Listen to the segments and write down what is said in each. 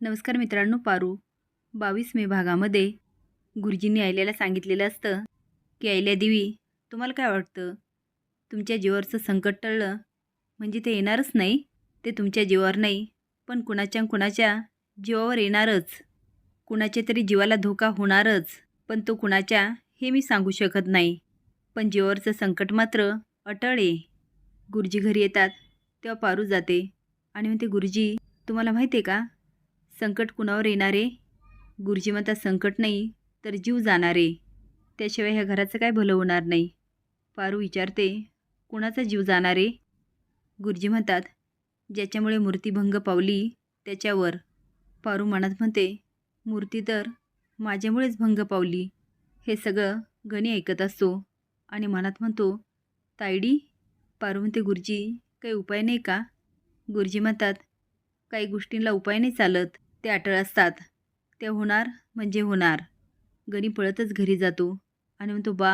नमस्कार मित्रांनो पारू. बावीस मे भागामध्ये गुरुजींनी आयल्याला सांगितलेलं असतं की आयल्या देवी तुम्हाला काय वाटतं? तुमच्या जीवावरचं संकट टळलं म्हणजे ते येणारच नाही ते तुमच्या जीवावर नाही पण कुणाच्या कुणाच्या जीवावर येणारच. कुणाच्या तरी जीवाला धोका होणारच पण तो कुणाच्या हे मी सांगू शकत नाही. पण जीवावरचं संकट मात्र अटळ आहे. गुरुजी घरी येतात तेव्हा पारू जाते आणि म्हणते गुरुजी तुम्हाला माहिती आहे का? संकट कुणावर येणारे? गुरुजी म्हणतात संकट नाही तर जीव जाणारे. त्याशिवाय ह्या घराचं काय भलं होणार नाही. पारू विचारते कुणाचा जीव जाणारे? गुरुजी म्हणतात ज्याच्यामुळे मूर्तीभंग पावली त्याच्यावर. पारू मनात म्हणते मूर्ती तर माझ्यामुळेच भंग पावली. हे सगळं गणी ऐकत असतो आणि मनात म्हणतो तायडी पारू म्हणते गुरुजी काही उपाय नाही का? गुरुजी म्हणतात काही गोष्टींना उपाय नाही चालत. ते अटळ असतात. ते होणार म्हणजे होणार. गणी पळतच घरी जातो. आणि म्हणतो बा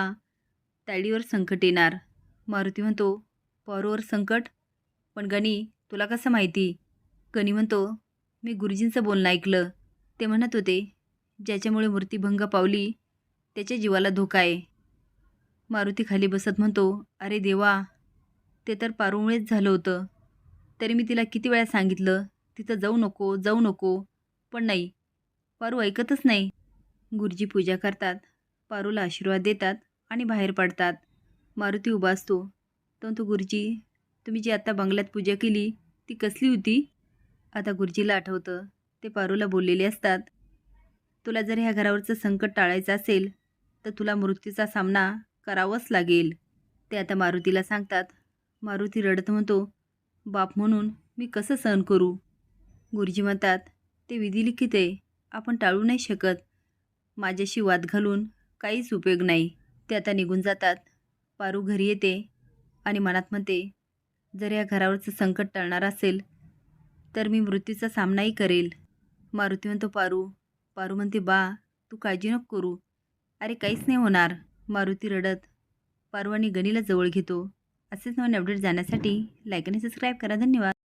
तायडीवर संकट येणार. मारुती म्हणतो पारूवर संकट? पण गणी तुला कसं माहिती? गणी म्हणतो मी गुरुजींचं बोलणं ऐकलं. ते म्हणत होते ज्याच्यामुळे मूर्तीभंग पावली त्याच्या जीवाला धोका आहे. मारुती खाली बसत म्हणतो अरे देवा ते तर पारूमुळेच झालं होतं. तरी मी तिला किती वेळा सांगितलं तिथं जाऊ नको जाऊ नको. पण नाही. पारू ऐकतच नाही. गुरुजी पूजा करतात. पारूला आशीर्वाद देतात आणि बाहेर पडतात. मारुती उभा असतो. परंतु गुरुजी तुम्ही जी आता बंगल्यात पूजा केली ती कसली होती? आता गुरुजीला आठवतं. ते पारूला बोललेले असतात. तुला जर ह्या घरावरचं संकट टाळायचं असेल तर तुला मृत्यूचा सामना करावाच लागेल. ते आता मारुतीला सांगतात. मारुती रडत म्हणतो बाप म्हणून मी कसं सहन करू? गुरुजी म्हणतात ते विधिलिखित आहे. आपण टाळू नाही शकत. माझ्याशी वाद घालून काहीच उपयोग नाही. ते आता निघून जातात. पारू घरी येते आणि मनात म्हणते जर या घरावरचं संकट टळणार असेल तर मी मृत्यूचा सामनाही करेल. मारुती म्हणतो पारू पारू म्हणते बा तू काळजी नको करू. अरे काहीच नाही होणार. मारुती रडत पारू आणि गणीला जवळ घेतो. असेच नवीन अपडेट जाण्यासाठी लाईक आणि सबस्क्राईब करा. धन्यवाद.